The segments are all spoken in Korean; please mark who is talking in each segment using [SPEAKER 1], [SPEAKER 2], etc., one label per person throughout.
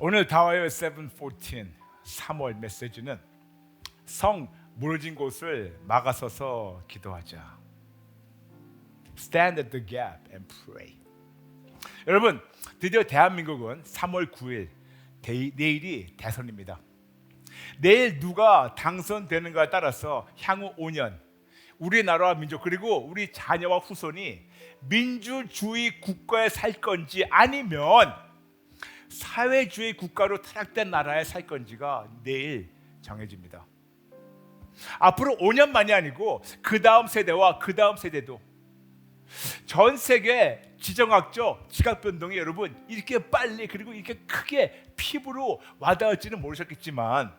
[SPEAKER 1] 오늘 다와요 714 3월 메시지는 성 무너진 곳을 막아서서 기도하자. Stand at the gap and pray. 여러분, 드디어 대한민국은 3월 9일 대, 내일이 대선입니다. 내일 누가 당선되는가에 따라서 향후 5년 우리나라와 민족 그리고 우리 자녀와 후손이 민주주의 국가에 살 건지 아니면 사회주의 국가로 타락된 나라에 살 건지가 내일 정해집니다. 앞으로 5년만이 아니고 그 다음 세대와 그 다음 세대도 전 세계 지정학적 지각 변동이 여러분 이렇게 빨리 그리고 이렇게 크게 피부로 와닿을지는 모르셨겠지만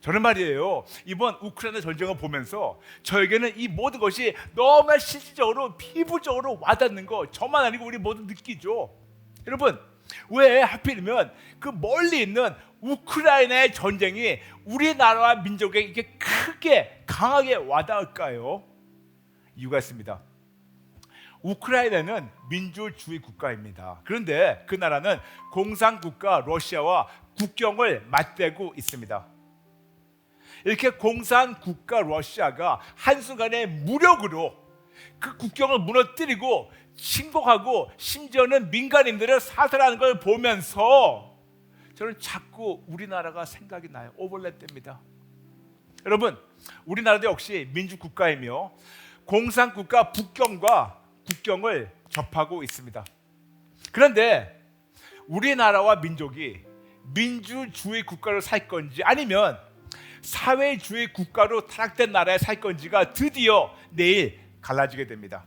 [SPEAKER 1] 저는 말이에요 이번 우크라이나 전쟁을 보면서 저에게는 이 모든 것이 너무 실질적으로 피부적으로 와닿는 거 저만 아니고 우리 모두 느끼죠 여러분 왜 하필이면 그 멀리 있는 우크라이나의 전쟁이 우리나라와 민족에 이렇게 크게 강하게 와닿을까요? 이유가 있습니다. 우크라이나는 민주주의 국가입니다. 그런데 그 나라는 공산 국가 러시아와 국경을 맞대고 있습니다. 이렇게 공산 국가 러시아가 한순간에 무력으로 그 국경을 무너뜨리고 침공하고 심지어는 민간인들을 사살하는 걸 보면서 저는 자꾸 우리나라가 생각이 나요. 오버랩됩니다. 여러분, 우리나라도 역시 민주국가이며 공산국가 북경과 국경을 접하고 있습니다. 그런데 우리나라와 민족이 민주주의 국가로 살 건지 아니면 사회주의 국가로 타락된 나라에 살 건지가 드디어 내일 갈라지게 됩니다.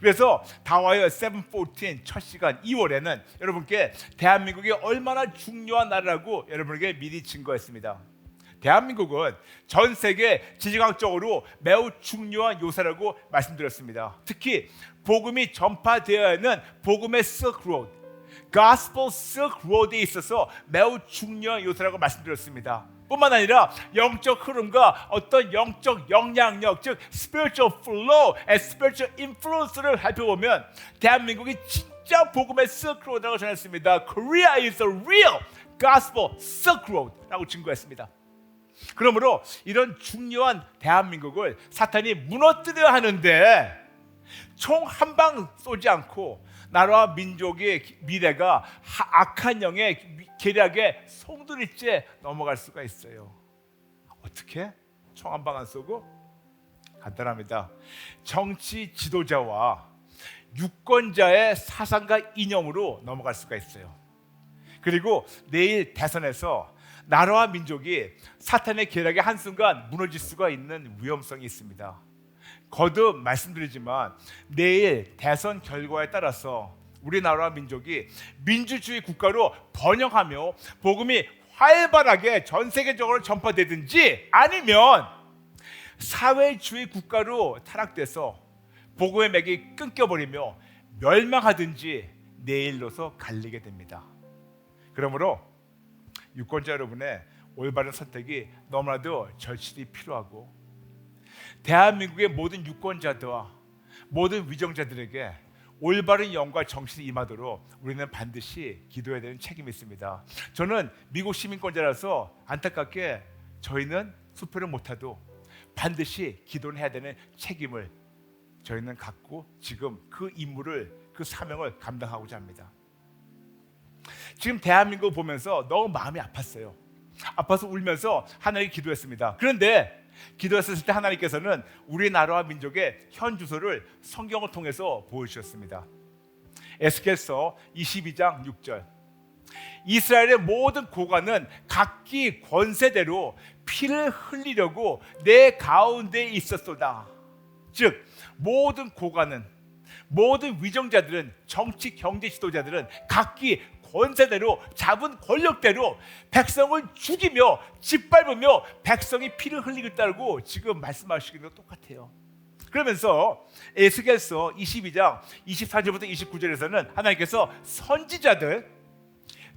[SPEAKER 1] 그래서 다와요 714 첫 시간 2월에는 여러분께 대한민국이 얼마나 중요한 나라라고 여러분에게 미리 증거했습니다. 대한민국은 전 세계 지정학적으로 매우 중요한 요새라고 말씀드렸습니다. 특히 복음이 전파되어야 하는 복음의 Road, Gospel Silk Road에 있어서 매우 중요한 요새라고 말씀드렸습니다. 뿐만 아니라 영적 흐름과 어떤 영적 영향력, 즉 spiritual flow spiritual influence를 살펴보면 대한민국이 진짜 복음의 Road라고 전했습니다. Korea is a real gospel Silk Road라고 증거했습니다. 그러므로 이런 중요한 대한민국을 사탄이 무너뜨려야 하는데 총 한 방 쏘지 않고 나라와 민족의 미래가 악한 영의 계략에 송두리째 넘어갈 수가 있어요. 어떻게? 총 한 방 안 쏘고? 간단합니다. 정치 지도자와 유권자의 사상과 이념으로 넘어갈 수가 있어요. 그리고 내일 대선에서 나라와 민족이 사탄의 계략의 한순간 무너질 수가 있는 위험성이 있습니다. 거듭 말씀드리지만 내일 대선 결과에 따라서 우리나라와 민족이 민주주의 국가로 번영하며 복음이 활발하게 전 세계적으로 전파되든지 아니면 사회주의 국가로 타락돼서 복음의 맥이 끊겨버리며 멸망하든지 내일로서 갈리게 됩니다. 그러므로 유권자 여러분의 올바른 선택이 너무나도 절실히 필요하고 대한민국의 모든 유권자들과 모든 위정자들에게 올바른 영과 정신이 임하도록 우리는 반드시 기도해야 되는 책임이 있습니다. 저는 미국 시민권자라서 안타깝게 저희는 수표를 못해도 반드시 기도는 해야 되는 책임을 저희는 갖고 지금 그 임무를 그 사명을 감당하고자 합니다. 지금 대한민국 보면서 너무 마음이 아팠어요. 아파서 울면서 하나님께 기도했습니다. 그런데 기도했을 때 하나님께서는 우리 나라와 민족의 현 주소를 성경을 통해서 보여주셨습니다. 에스겔서 22장 6절. 이스라엘의 모든 고관은 각기 권세대로 피를 흘리려고 내 가운데 있었도다. 즉 모든 고관은 모든 위정자들은 정치 경제 지도자들은 각기 권세대로 잡은 권력대로 백성을 죽이며 짓밟으며 백성이 피를 흘리고 있다고 지금 말씀하시는 것 똑같아요. 그러면서 에스겔서 22장 24절부터 29절에서는 하나님께서 선지자들,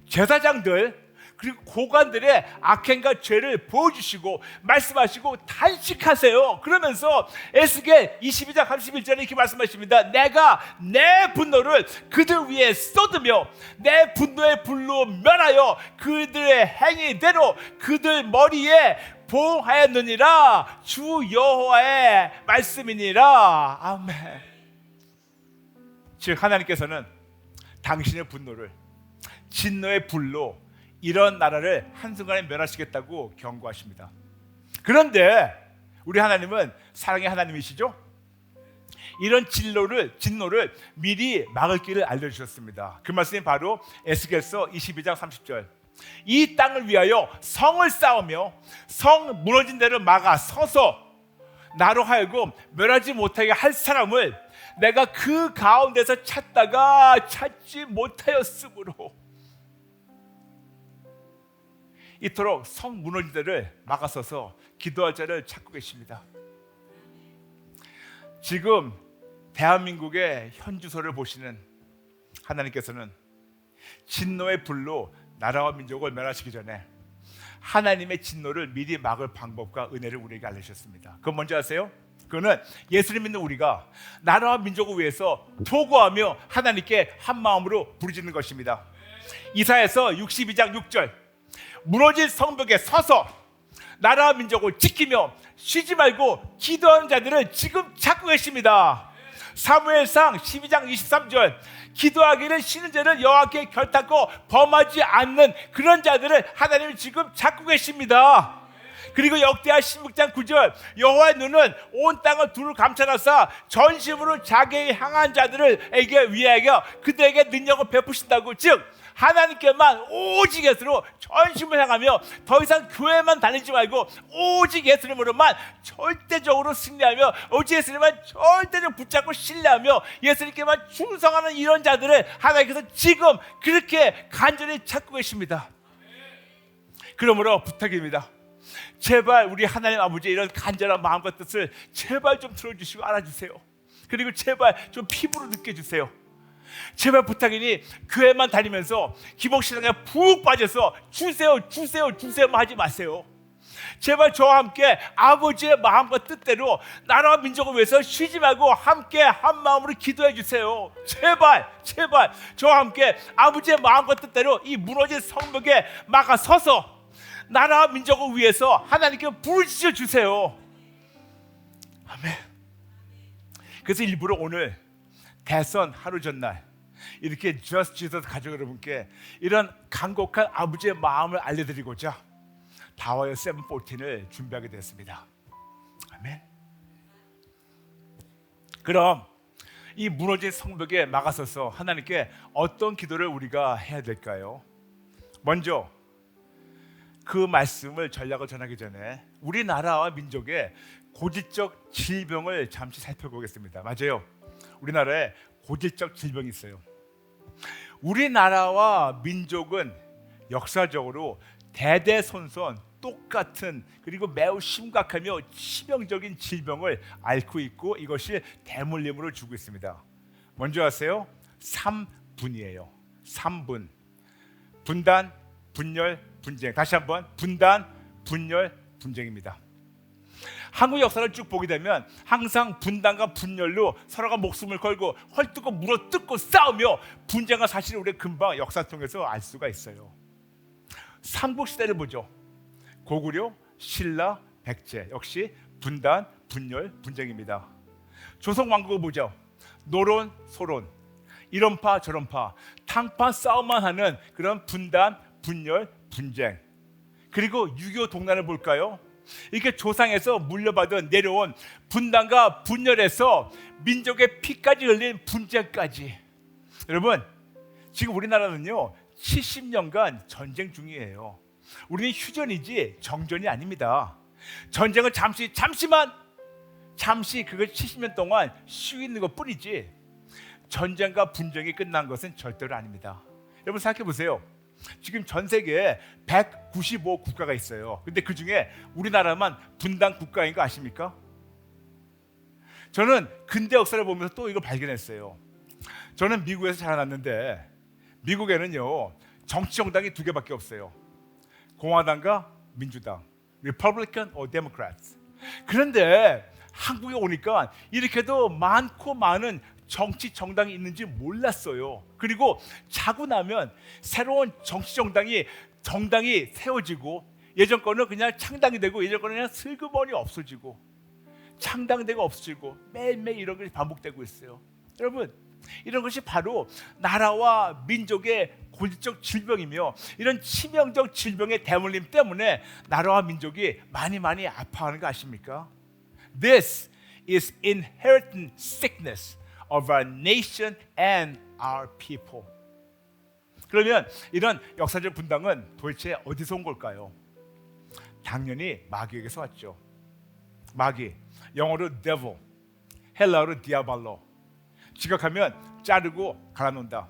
[SPEAKER 1] 제사장들, 그리고 고관들의 악행과 죄를 보여주시고 말씀하시고 단식하세요. 그러면서 에스겔 22장 31절에 이렇게 말씀하십니다. 내가 내 분노를 그들 위에 쏟으며 내 분노의 불로 멸하여 그들의 행위대로 그들 머리에 보하였느니라 주 여호와의 말씀이니라 아멘. 즉 하나님께서는 당신의 분노를 진노의 불로 이런 나라를 한순간에 멸하시겠다고 경고하십니다. 그런데 우리 하나님은 사랑의 하나님이시죠? 이런 진노를 진노를 미리 막을 길을 알려 주셨습니다. 그 말씀이 바로 에스겔서 22장 30절. 이 땅을 위하여 성을 쌓으며 성 무너진 데를 막아 서서 나로 하여금 멸하지 못하게 할 사람을 내가 그 가운데서 찾다가 찾지 못하였으므로 이토록 성 무너진 데를 막아서서 기도할 자를 찾고 계십니다. 지금 대한민국의 현 주소를 보시는 하나님께서는 진노의 불로 나라와 민족을 멸하시기 전에 하나님의 진노를 미리 막을 방법과 은혜를 우리에게 알려주셨습니다. 그건 뭔지 아세요? 그거는 예수님 믿는 우리가 나라와 민족을 위해서 도구하며 하나님께 한 마음으로 부르짖는 것입니다. 이사에서 62장 6절 무너진 성벽에 서서 나라와 민족을 지키며 쉬지 말고 기도하는 자들을 지금 찾고 계십니다. 사무엘상 12장 23절 기도하기를 쉬는 자를 여호와께 결탁고 범하지 않는 그런 자들을 하나님이 지금 찾고 계십니다. 그리고 역대하 16장 9절 여호와의 눈은 온 땅을 두루 감찰하사 전심으로 자기에게 향한 자들을 에게 위하여 그들에게 능력을 베푸신다고 즉 하나님께만 오직 예수로 전심을 향하며 더 이상 교회만 다니지 말고 오직 예수님으로만 절대적으로 승리하며 오직 예수님만 절대적으로 붙잡고 신뢰하며 예수님께만 충성하는 이런 자들을 하나님께서 지금 그렇게 간절히 찾고 계십니다. 그러므로 부탁입니다. 제발 우리 하나님 아버지의 이런 간절한 마음과 뜻을 제발 좀 들어주시고 알아주세요. 그리고 제발 좀 피부로 느껴주세요. 제발 부탁이니 교회만 다니면서 기복신앙에 푹 빠져서 주세요 주세요 주세요만 하지 마세요. 제발 저와 함께 아버지의 마음과 뜻대로 나라와 민족을 위해서 쉬지 말고 함께 한 마음으로 기도해 주세요. 제발, 제발 저와 함께 아버지의 마음과 뜻대로 이 무너진 성벽에 막아 서서 나라와 민족을 위해서 하나님께 부르짖어 주세요. 아멘. 그래서 일부러 오늘 대선 하루 전날 이렇게 Just Jesus 가족 여러분께 이런 간곡한 아버지의 마음을 알려드리고자 다와요 714을 준비하게 됐습니다. 아멘. 그럼 이 무너진 성벽에 막아서서 하나님께 어떤 기도를 우리가 해야 될까요? 먼저 그 말씀을 전략을 전하기 전에 우리나라와 민족의 고질적 질병을 잠시 살펴보겠습니다. 맞아요. 우리나라에 고질적 질병이 있어요. 우리나라와 민족은 역사적으로 대대손손 똑같은 그리고 매우 심각하며 치명적인 질병을 앓고 있고 이것이 대물림으로 주고 있습니다. 먼저 아세요? 3분이에요. 3분. 분단, 분열, 분쟁. 다시 한번 분단, 분열, 분쟁입니다. 한국 역사를 쭉 보게 되면 항상 분단과 분열로 서로가 목숨을 걸고 헐뜯고 물어뜯고 싸우며 분쟁과 사실을 우리 금방 역사 통해서 알 수가 있어요. 삼국 시대를 보죠. 고구려, 신라, 백제 역시 분단, 분열, 분쟁입니다. 조선 왕국을 보죠. 노론, 소론, 이런파 저런파, 탕파 싸움만 하는 그런 분단, 분열, 분쟁. 그리고 6.25 동란을 볼까요? 이렇게 조상에서 물려받은 내려온 분단과 분열에서 민족의 피까지 흘린 분쟁까지. 여러분, 지금 우리나라는요 70년간 전쟁 중이에요. 우리는 휴전이지 정전이 아닙니다. 전쟁은 잠시 잠시만 잠시 그걸 70년 동안 쉬고 있는 것 뿐이지 전쟁과 분쟁이 끝난 것은 절대로 아닙니다. 여러분 생각해 보세요. 지금 전 세계에 195 국가가 있어요. 근데 그 중에 우리나라만 분단 국가인 거 아십니까? 저는 근대 역사를 보면서 또 이걸 발견했어요. 저는 미국에서 자라났는데 미국에는요 정치 정당이 두 개밖에 없어요. 공화당과 민주당, Republican or Democrats. 그런데 한국에 오니까 이렇게도 많고 많은 정치 정당이 있는지 몰랐어요. 그리고 자고 나면 새로운 정치 정당이 정당이 세워지고 예전 거는 그냥 창당이 되고 예전 거는 그냥 슬그머니 없어지고 창당되고 없어지고 매일매일 이런 것이 반복되고 있어요. 여러분 이런 것이 바로 나라와 민족의 고질적 질병이며 이런 치명적 질병의 대물림 때문에 나라와 민족이 많이 많이 아파하는 거 아십니까? This is inherent sickness of our nation and our people. 그러면 이런 역사적 분당은 도대체 어디서 온 걸까요? 당연히 마귀에게서 왔죠. 마귀, 영어로 devil, 헬라어로 디아발로. 지각하면 자르고 갈아놓는다.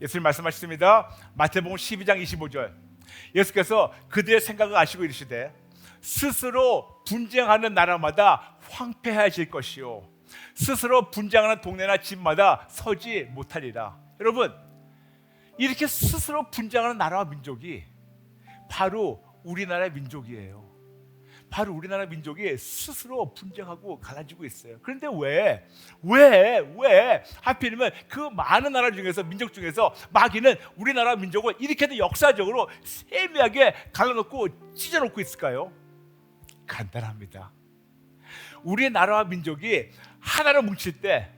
[SPEAKER 1] 예수님 말씀하셨습니다. 마태복음 12장 25절. 예수께서 그들의 생각을 아시고 이르시되 스스로 분쟁하는 나라마다 황폐해질 것이요 스스로 분쟁하는 동네나 집마다 서지 못하리라. 여러분 이렇게 스스로 분쟁하는 나라와 민족이 바로 우리나라의 민족이에요. 바로 우리나라 민족이 스스로 분쟁하고 갈라지고 있어요. 그런데 왜, 왜, 왜 하필이면 그 많은 나라 중에서 민족 중에서 마귀는 우리나라 민족을 이렇게도 역사적으로 세밀하게 갈라놓고 찢어놓고 있을까요? 간단합니다. 우리나라와 민족이 하나로 뭉칠 때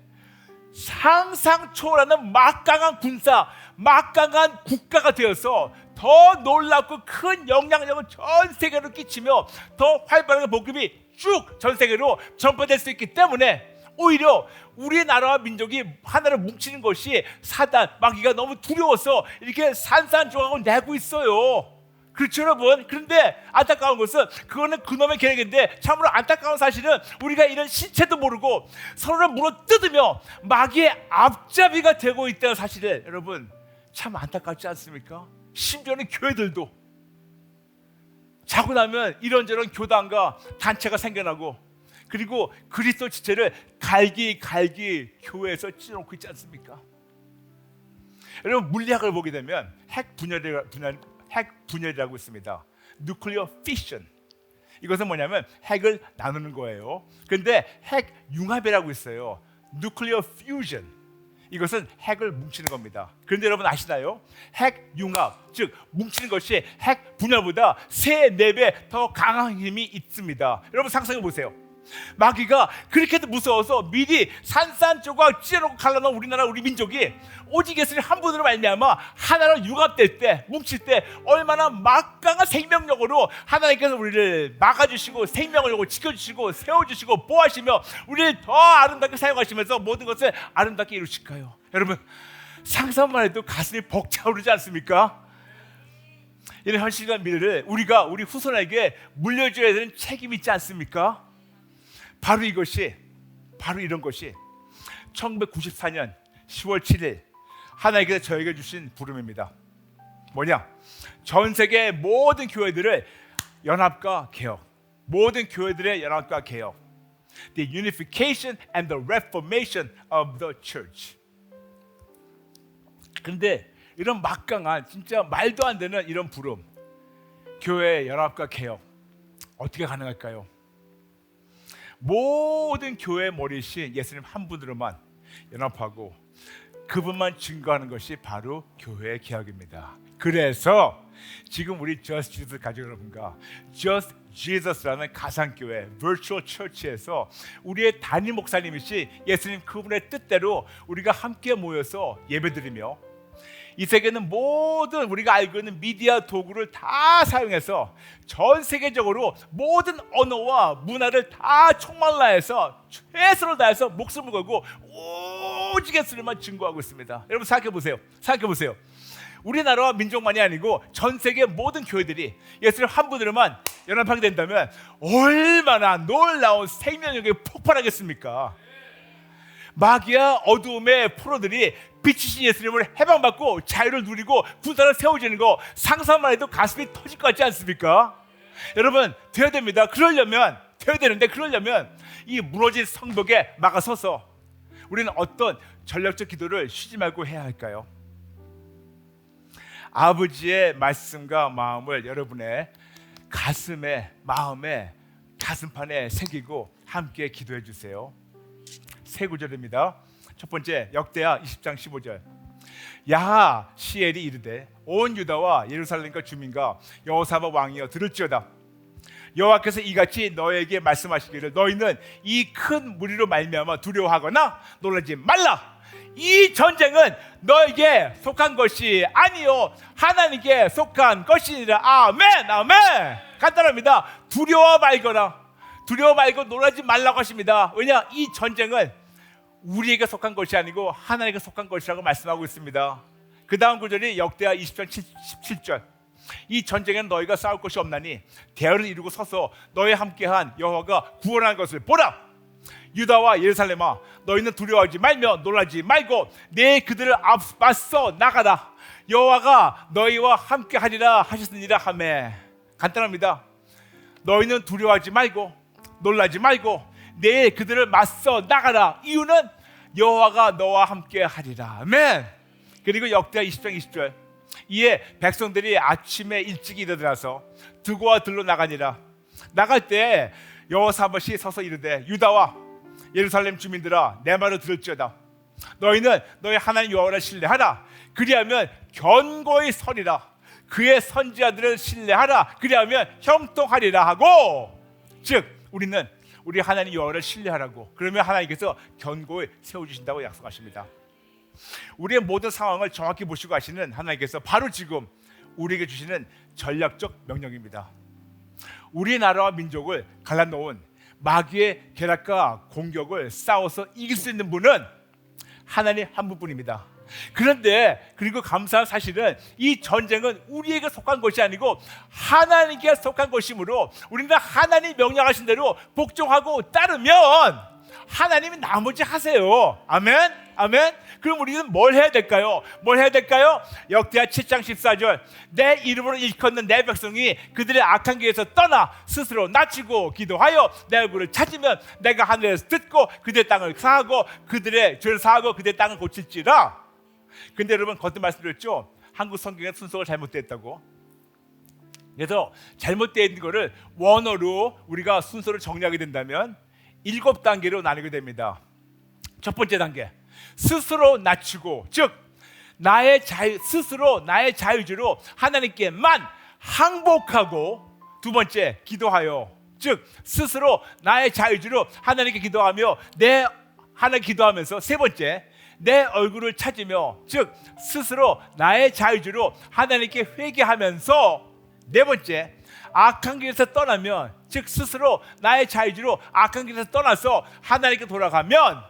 [SPEAKER 1] 상상 초월하는 막강한 군사, 막강한 국가가 되어서 더 놀랍고 큰 영향력을 전 세계로 끼치며 더 활발하게 복음이 쭉 전 세계로 전파될 수 있기 때문에 오히려 우리나라와 민족이 하나로 뭉치는 것이 사단 마귀가 너무 두려워서 이렇게 산산조각을 내고 있어요. 그렇죠 여러분 그런데 안타까운 것은 그거는 그놈의 계획인데 참으로 안타까운 사실은 우리가 이런 실체도 모르고 서로를 물어 뜯으며 마귀의 앞잡이가 되고 있다는 사실을 여러분 참 안타깝지 않습니까? 심지어는 교회들도 자고 나면 이런저런 교단과 단체가 생겨나고 그리고 그리스도 지체를 갈기갈기 교회에서 찢어놓고 있지 않습니까? 여러분 물리학을 보게 되면 핵 분열이 분열, 핵 분열이라고 있습니다. 누클리어 피션. 이것은 뭐냐면 핵을 나누는 거예요. 근데 핵 융합이라고 있어요. 누클리어 퓨전. 이것은 핵을 뭉치는 겁니다. 그런데 여러분 아시나요? 핵 융합, 즉 뭉치는 것이 핵 분열보다 세 네 배 더 강한 힘이 있습니다. 여러분 상상해 보세요. 마귀가 그렇게도 무서워서 미리 산산 조각 찢어놓고 갈라놓은 우리나라 우리 민족이 오직 예수님 한 분으로 말미암아 하나로 융합될 때 뭉칠 때 얼마나 막강한 생명력으로 하나님께서 우리를 막아주시고 생명을 지켜주시고 세워주시고 보호하시며 우리를 더 아름답게 사용하시면서 모든 것을 아름답게 이루실까요? 여러분 상상만 해도 가슴이 벅차오르지 않습니까? 이런 현실과 미래를 우리가 우리 후손에게 물려줘야 되는 책임이 있지 않습니까? 바로 이것이 바로 이런 것이 1994년 10월 7일 하나님께서 저에게 주신 부름입니다. 뭐냐? 전 세계 모든 교회들을 연합과 개혁, 모든 교회들의 연합과 개혁, the unification and the reformation of the church. 근데 이런 막강한 진짜 말도 안 되는 이런 부름, 교회 연합과 개혁 어떻게 가능할까요? 모든 교회 머리신 예수님 한 분으로만 연합하고 그분만 증거하는 것이 바로 교회의 개혁입니다. 그래서 지금 우리 Just Jesus 가족 여러분과 Just Jesus라는 가상교회 Virtual Church에서 우리의 담임 목사님이신 예수님 그분의 뜻대로 우리가 함께 모여서 예배드리며 이 세계는 모든 우리가 알고 있는 미디어 도구를 다 사용해서 전 세계적으로 모든 언어와 문화를 다 총말라해서 최선을 다해서 목숨을 걸고 오직 예수님만 증거하고 있습니다. 여러분 생각해 보세요. 생각해 보세요. 우리나라와 민족만이 아니고 전 세계 모든 교회들이 예수님 한 분으로만 연합하게 된다면 얼마나 놀라운 생명력이 폭발하겠습니까? 마귀와 어두움의 프로들이 빛이신 예수님을 해방받고 자유를 누리고 군사를 세워지는 거 상상만 해도 가슴이 터질 것 같지 않습니까? 여러분 되어야 됩니다. 그러려면 되어야 되는데 그러려면 이 무너진 성벽에 막아서서 우리는 어떤 전략적 기도를 쉬지 말고 해야 할까요? 아버지의 말씀과 마음을 여러분의 가슴에 마음에 가슴판에 새기고 함께 기도해 주세요. 세 구절입니다. 첫 번째 역대하 20장 15절. 야하 시엘이 이르되 온 유다와 예루살렘과 주민과 여호사밧 왕이여 들을지어다. 여호와께서 이같이 너에게 말씀하시기를 너희는 이 큰 무리로 말미암아 두려워하거나 놀라지 말라. 이 전쟁은 너에게 속한 것이 아니요 하나님께 속한 것이니라. 아멘, 아멘. 간단합니다. 두려워 말거나 두려워 말고 놀라지 말라고 하십니다. 왜냐 이 전쟁은 우리에게 속한 것이 아니고 하나님께 속한 것이라고 말씀하고 있습니다. 그 다음 구절이 역대하 20장 17절. 이 전쟁에는 너희가 싸울 것이 없나니 대열을 이루고 서서 너희 함께한 여호와가 구원한 것을 보라. 유다와 예루살렘아 너희는 두려워하지 말며 놀라지 말고 내 그들을 앞서 나가라. 여호와가 너희와 함께하리라 하셨느니라 하매. 간단합니다. 너희는 두려워하지 말고 놀라지 말고 내 그들을 맞서 나가라. 이유는 여호와가 너와 함께 하리라. 아멘. 그리고 역대하 20장 20절. 이에 백성들이 아침에 일찍 일어나서 두고와 들로 나가니라. 나갈 때 여호사밧이 서서 이르되 유다와 예루살렘 주민들아 내 말을 들을지어다. 너희는 너희 하나님 여호와를 신뢰하라. 그리하면 견고히 서리라. 그의 선지자들을 신뢰하라. 그리하면 형통하리라 하고 즉 우리는 우리 하나님 여호와를 신뢰하라고 그러면 하나님께서 견고히 세워 주신다고 약속하십니다. 우리의 모든 상황을 정확히 보시고 하시는 하나님께서 바로 지금 우리에게 주시는 전략적 명령입니다. 우리나라와 민족을 갈라놓은 마귀의 계략과 공격을 싸워서 이길 수 있는 분은 하나님 한 분뿐입니다. 그런데 그리고 감사한 사실은 이 전쟁은 우리에게 속한 것이 아니고 하나님께 속한 것이므로 우리는 하나님 명령하신 대로 복종하고 따르면 하나님이 나머지 하세요. 아멘. 아멘. 그럼 우리는 뭘 해야 될까요? 뭘 해야 될까요? 역대하 7장 14절. 내 이름으로 일컫는 내 백성이 그들의 악한 길에서 떠나 스스로 낮추고 기도하여 내 얼굴을 찾으면 내가 하늘에서 듣고 그들의 땅을 사하고 그들의 죄를 사하고 그들의 땅을 고칠지라. 근데 여러분 거듭 말씀드렸죠. 한국 성경의 순서가 잘못됐다고. 그래서 있는 거를 원어로 우리가 순서를 정리하게 된다면 일곱 단계로 나누게 됩니다. 첫 번째 단계 스스로 낮추고 즉 나의 자유 스스로 나의 자유주로 하나님께만 항복하고 두 번째 기도하여 즉 스스로 나의 자유주로 하나님께 기도하며 내 하나 기도하면서 세 번째 내 얼굴을 찾으며 즉 스스로 나의 자유주로 하나님께 회개하면서 네 번째 악한 길에서 떠나면 즉 스스로 나의 자유주로 악한 길에서 떠나서 하나님께 돌아가면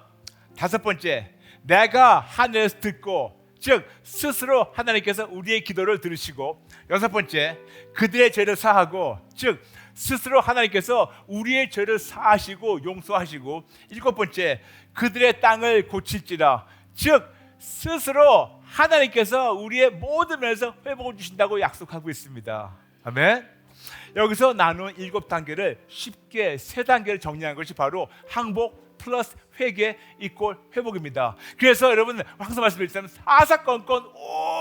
[SPEAKER 1] 다섯 번째 내가 하늘에서 듣고 즉 스스로 하나님께서 우리의 기도를 들으시고 여섯 번째 그들의 죄를 사하고 즉 스스로 하나님께서 우리의 죄를 사하시고 용서하시고 일곱 번째 그들의 땅을 고칠지라 즉 스스로 하나님께서 우리의 모든 면에서 회복을 주신다고 약속하고 있습니다. 아멘. 여기서 나눈 일곱 단계를 쉽게 세 단계를 정리한 것이 바로 항복 플러스 회개 이꼴 회복입니다. 그래서 여러분 항상 말씀드리자면 사사건건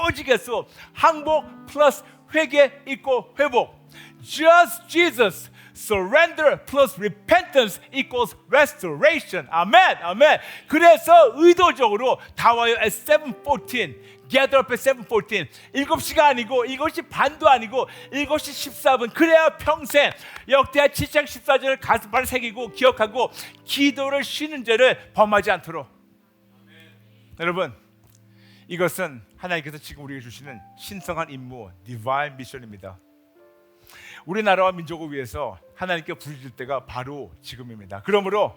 [SPEAKER 1] 오직에서 항복 플러스 회개 이꼴 회복. Just Jesus surrender plus repentance equals restoration. 아멘, 아멘. 그래서 의도적으로 다 와요 at 7:14, gather up at 7:14. 7시가 아니고 이것이 반도 아니고 이것이 14분. 그래야 평생 역대하 7장 14절을 가슴판에 새기고 기억하고 기도를 쉬는 죄를 범하지 않도록. 여러분, 이것은 하나님께서 지금 우리에게 주시는 신성한 임무, divine mission입니다. 우리나라와 민족을 위해서 하나님께 부르실 때가 바로 지금입니다. 그러므로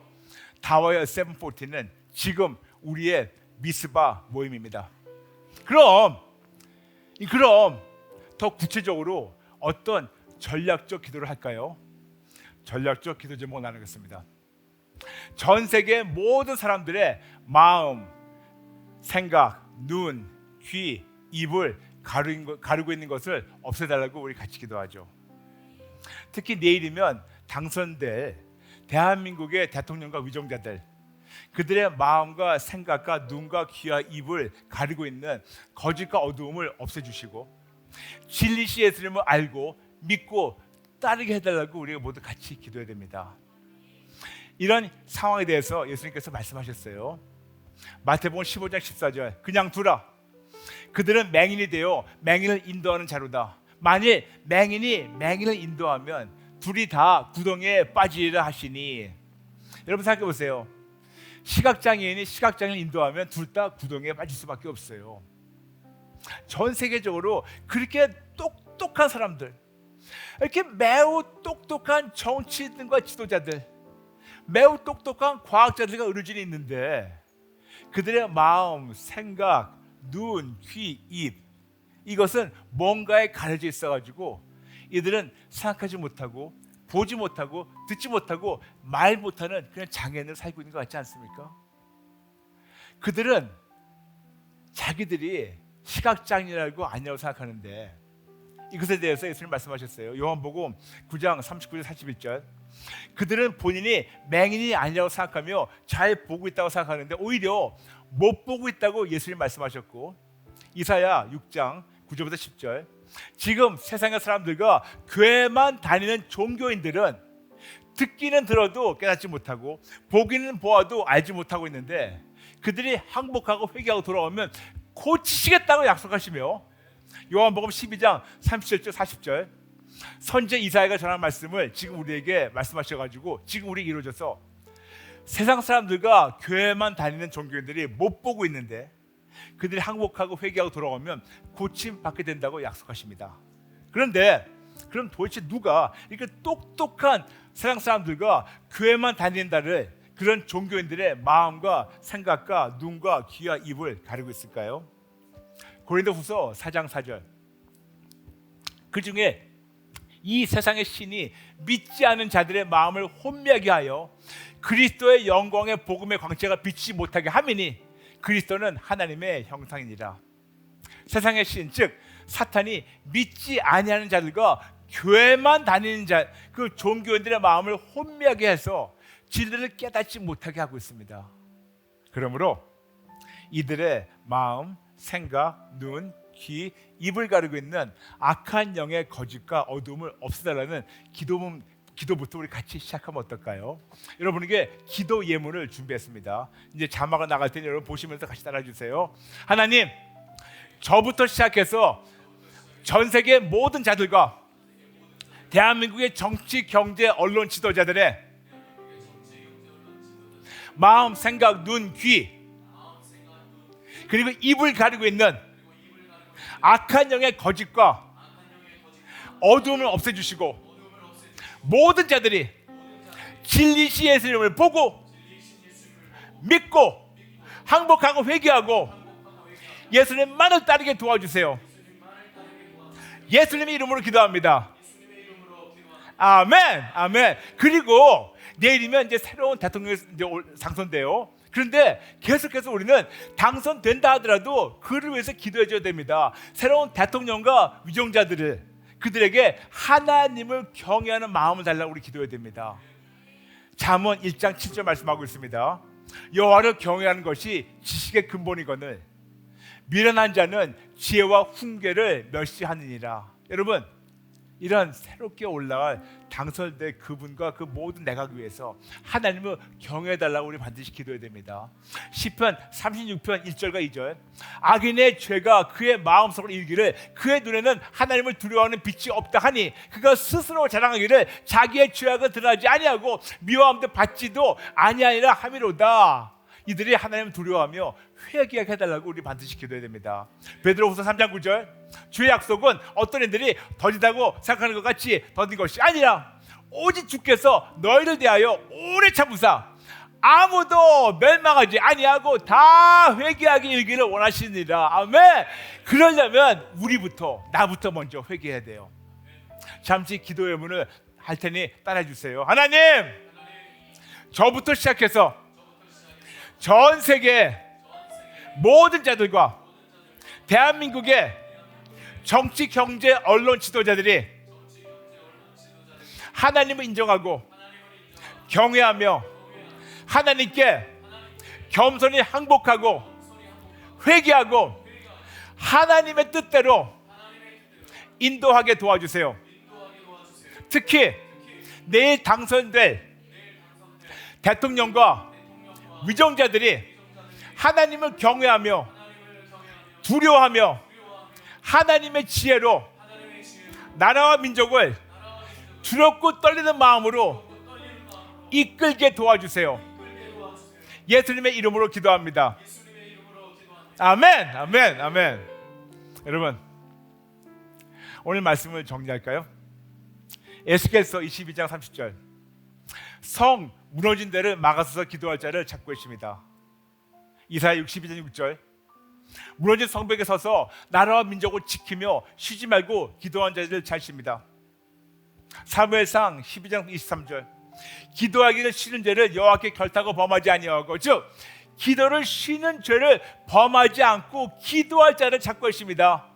[SPEAKER 1] 다워의 740는 지금 우리의 미스바 모임입니다. 그럼 그럼 더 구체적으로 어떤 전략적 기도를 할까요? 전략적 기도 제목 나누겠습니다. 전 세계 모든 사람들의 마음, 생각, 눈, 귀, 입을 가르고 있는 것을 없애달라고 우리 같이 기도하죠. 특히 내일이면 당선될 대한민국의 대통령과 위정자들 그들의 마음과 생각과 눈과 귀와 입을 가리고 있는 거짓과 어두움을 없애주시고 진리시 예수님을 알고 믿고 따르게 해달라고 우리가 모두 같이 기도해야 됩니다. 이런 상황에 대해서 예수님께서 말씀하셨어요. 마태복음 15장 14절 그냥 두라. 그들은 맹인이 되어 맹인을 인도하는 자로다. 만일 맹인이 맹인을 인도하면 둘이 다 구덩이에 빠지리라 하시니 여러분 생각해 보세요. 시각장애인이 시각장애인을 인도하면 둘 다 구덩이에 빠질 수밖에 없어요. 전 세계적으로 그렇게 똑똑한 사람들, 이렇게 매우 똑똑한 정치인과 지도자들, 매우 똑똑한 과학자들과 의료진이 있는데 그들의 마음, 생각, 눈, 귀, 입 이것은 뭔가에 가려져 있어가지고 이들은 생각하지 못하고 보지 못하고 듣지 못하고 말 못하는 그냥 장애인을 살고 있는 것 같지 않습니까? 그들은 자기들이 시각장애라고 아니라고 생각하는데 이것에 대해서 예수님 말씀하셨어요. 요한복음 9장 39절 41절. 그들은 본인이 맹인이 아니라고 생각하며 잘 보고 있다고 생각하는데 오히려 못 보고 있다고 예수님 말씀하셨고 이사야 6장 9절부터 10절. 지금 세상의 사람들과 교회만 다니는 종교인들은 듣기는 들어도 깨닫지 못하고 보기는 보아도 알지 못하고 있는데 그들이 항복하고 회개하고 돌아오면 고치시겠다고 약속하시며 요한복음 12장 37절 40절 선제 이사야가 전한 말씀을 지금 우리에게 말씀하셔 가지고 지금 우리 이루어져서 세상 사람들과 교회만 다니는 종교인들이 못 보고 있는데 그들이 항복하고 회개하고 돌아오면 고침 받게 된다고 약속하십니다. 그런데 그럼 도대체 누가 이렇게 똑똑한 세상 사람들과 교회만 다닌다를 그런 종교인들의 마음과 생각과 눈과 귀와 입을 가리고 있을까요? 고린도후서 4장 4절. 그 중에 이 세상의 신이 믿지 않은 자들의 마음을 혼미하게 하여 그리스도의 영광의 복음의 광채가 비치지 못하게 함이니 그리스도는 하나님의 형상이니라. 세상의 신, 즉 사탄이 믿지 아니하는 자들과 교회만 다니는 자, 그 종교인들의 마음을 혼미하게 해서 진리를 깨닫지 못하게 하고 있습니다. 그러므로 이들의 마음, 생각, 눈, 귀, 입을 가리고 있는 악한 영의 거짓과 어둠을 없애달라는 기도문 기도부터 우리 같이 시작하면 어떨까요? 여러분에게 기도 예문을 준비했습니다. 이제 자막을 나갈 테니 여러분 보시면서 같이 따라 주세요. 하나님, 저부터 시작해서 전 세계 모든 자들과 대한민국의 정치, 경제, 언론 지도자들의 마음, 생각, 눈, 귀 그리고 입을 가리고 있는 악한 영의 거짓과 어두움을 없애주시고 모든 자들이 진리시 예수님을 보고 믿고 항복하고 회개하고 예수님만을 따르게 도와주세요. 예수님의 이름으로 기도합니다. 아멘, 아멘. 그리고 내일이면 이제 새로운 대통령이 이제 당선돼요. 그런데 계속해서 우리는 당선된다 하더라도 그를 위해서 기도해줘야 됩니다. 새로운 대통령과 위정자들을 그들에게 하나님을 경외하는 마음을 달라고 우리 기도해야 됩니다. 잠언 1장 7절 말씀하고 있습니다. 여호와를 경외하는 것이 지식의 근본이거늘 미련한 자는 지혜와 훈계를 멸시하느니라. 여러분 이런 새롭게 올라갈 당선된 그분과 그 모든 내각 위해서 하나님을 경외해 달라고 우리 반드시 기도해야 됩니다. 시편 36편 1절과 2절. 악인의 죄가 그의 마음속으로 일기를 그의 눈에는 하나님을 두려워하는 빛이 없다 하니 그가 스스로 자랑하기를 자기의 죄악을 드러나지 아니하고 미워함도 받지도 아니하리라 함이로다. 이들이 하나님을 두려워하며 회개하게 해달라고 우리 반드시 기도해야 됩니다. 베드로후서 3장 9절. 주의 약속은 어떤 애들이 더디다고 생각하는 것 같이 더딘 것이 아니라 오직 주께서 너희를 대하여 오래 참으사 아무도 멸망하지 아니하고 다 회개하게 일기를 원하시니라. 아멘. 그러려면 우리부터 나부터 먼저 회개해야 돼요. 잠시 기도의 문을 할 테니 따라해 주세요. 하나님! 저부터 시작해서 전 세계 모든 자들과 대한민국의 정치, 경제, 언론 지도자들이 하나님을 인정하고 경외하며 하나님께 겸손히 항복하고 회개하고 하나님의 뜻대로 인도하게 도와주세요. 특히 내일 당선될 대통령과 위정자들이 하나님을 경외하며 두려워하며 하나님의 지혜로 나라와 민족을 두렵고 떨리는 마음으로 이끌게 도와주세요. 예수님의 이름으로 기도합니다. 아멘, 아멘, 아멘. 여러분, 오늘 말씀을 정리할까요? 에스겔서 22장 30절. 성 무너진 데를 막아서서 기도할 자를 찾고 있습니다. 이사야 62장 6절. 무너진 성벽에 서서 나라와 민족을 지키며 쉬지 말고 기도한 자들을 찾습니다. 사무엘상 12장 23절. 기도하기를 싫은 죄를 여호와께 결타고 범하지 아니하고 즉 기도를 쉬는 죄를 범하지 않고 기도할 자를 찾고 있습니다.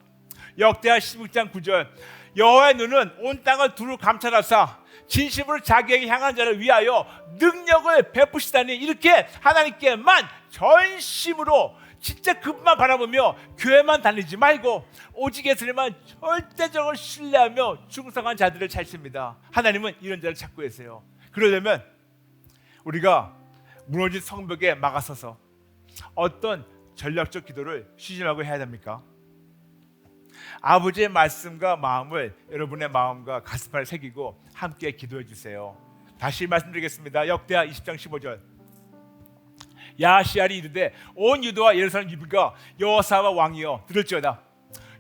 [SPEAKER 1] 역대하 16장 9절. 여호와의 눈은 온 땅을 두루 감찰하사 진심으로 자기에게 향한 자를 위하여 능력을 베푸시다니 이렇게 하나님께만 전심으로 진짜 그분만 바라보며 교회만 다니지 말고 오직 예수님만 절대적으로 신뢰하며 충성한 자들을 찾습니다. 하나님은 이런 자를 찾고 계세요. 그러려면 우리가 무너진 성벽에 막아서서 어떤 전략적 기도를 시전하고 해야 됩니까? 아버지의 말씀과 마음을 여러분의 마음과 가슴에 새기고 함께 기도해 주세요. 다시 말씀드리겠습니다. 역대하 20장 15절. 야시알이 이르되 온 유다와 예루살렘 유비가 여호사와 왕이여 들을지어다.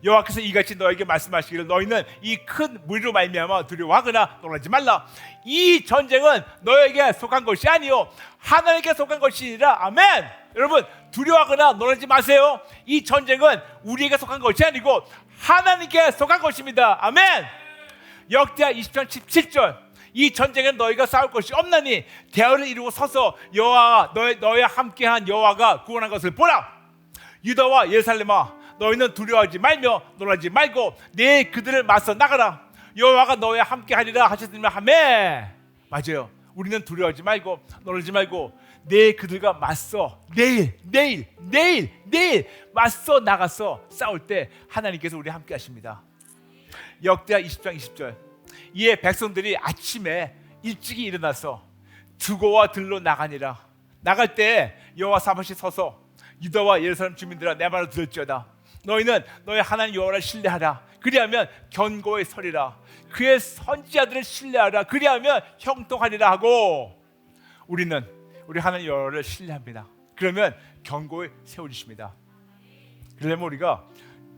[SPEAKER 1] 여호와께서 이같이 너에게 말씀하시기를 너희는 이 큰 무리로 말미암아 두려워하거나 놀라지 말라. 이 전쟁은 너에게 속한 것이 아니요 하나님께 속한 것이니라. 아멘. 여러분 두려워하거나 놀라지 마세요. 이 전쟁은 우리에게 속한 것이 아니고 하나님께 속한 것입니다. 아멘. 역대하 20장 17절. 이 전쟁에 너희가 싸울 것이 없나니 대열을 이루고 서서 여호와 너희 너희 함께한 여호와가 구원한 것을 보라. 유다와 예루살렘아 너희는 두려워하지 말며 놀라지 말고 내 그들을 맞서 나가라. 여호와가 너희와 함께하리라 하셨으면 하매. 맞아요. 우리는 두려워하지 말고 놀라지 말고 내 그들과 맞서 내일 내일 내일 내일 맞서 나가서 싸울 때 하나님께서 우리 함께 하십니다. 역대하 20장 20절. 이에 백성들이 아침에 일찍이 일어나서 두고와 들로 나가니라. 나갈 때 여호와 사무실 서서 유다와 예루살렘 주민들아 내 말을 들을지어다. 너희는 너희 하나님 여호와를 신뢰하라. 그리하면 견고에 서리라. 그의 선지자들을 신뢰하라. 그리하면 형통하리라 하고 우리는 우리 하나님 여호와를 신뢰합니다. 그러면 견고에 세워주십니다. 그러면 우리가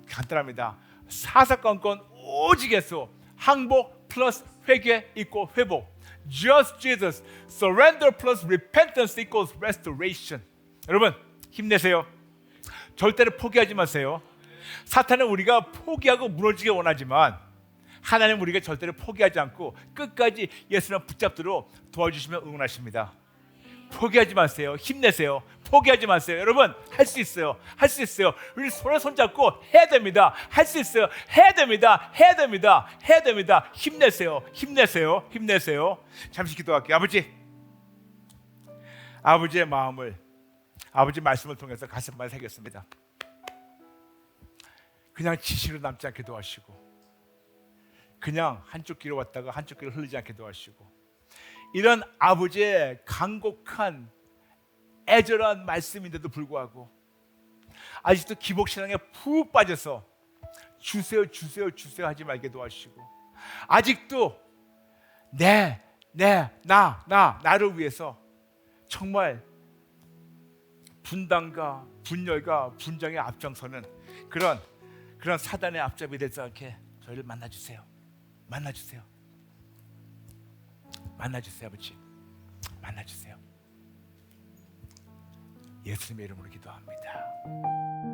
[SPEAKER 1] 간단합니다. 사사건건 오직에서 항복 플러스 회개 있고 회복. Just Jesus. Surrender plus repentance equals restoration. 여러분 힘내세요. 절대로 포기하지 마세요. 사탄은 우리가 포기하고 무너지게 원하지만 하나님 우리가 절대로 포기하지 않고 끝까지 예수님 붙잡도록 도와주시면 응원하십니다. 포기하지 마세요. 힘내세요. 포기하지 마세요. 여러분 할 수 있어요. 할 수 있어요. 우리 손에 손잡고 해야 됩니다. 할 수 있어요. 해야 됩니다. 해야 됩니다. 해야 됩니다. 힘내세요. 힘내세요. 힘내세요. 잠시 기도할게요. 아버지, 아버지의 마음을 아버지 말씀을 통해서 가슴만 새겼습니다. 그냥 지시로 남지 않게 도와주시고, 그냥 한쪽 귀로 왔다가 한쪽 귀로 흘리지 않게 도와주시고, 이런 아버지의 간곡한 애절한 말씀인데도 불구하고 아직도 기복 신앙에 푹 빠져서 주세요 주세요 주세요 하지 말게 도와주시고 아직도 내 내 나 나 나를 위해서 정말 분당과 분열과 분장에 앞장서는 그런 그런 사단의 앞잡이 되지 않게 저희를 만나 주세요. 만나 주세요. 만나주세요 아버지. 만나주세요. 예수님의 이름으로 기도합니다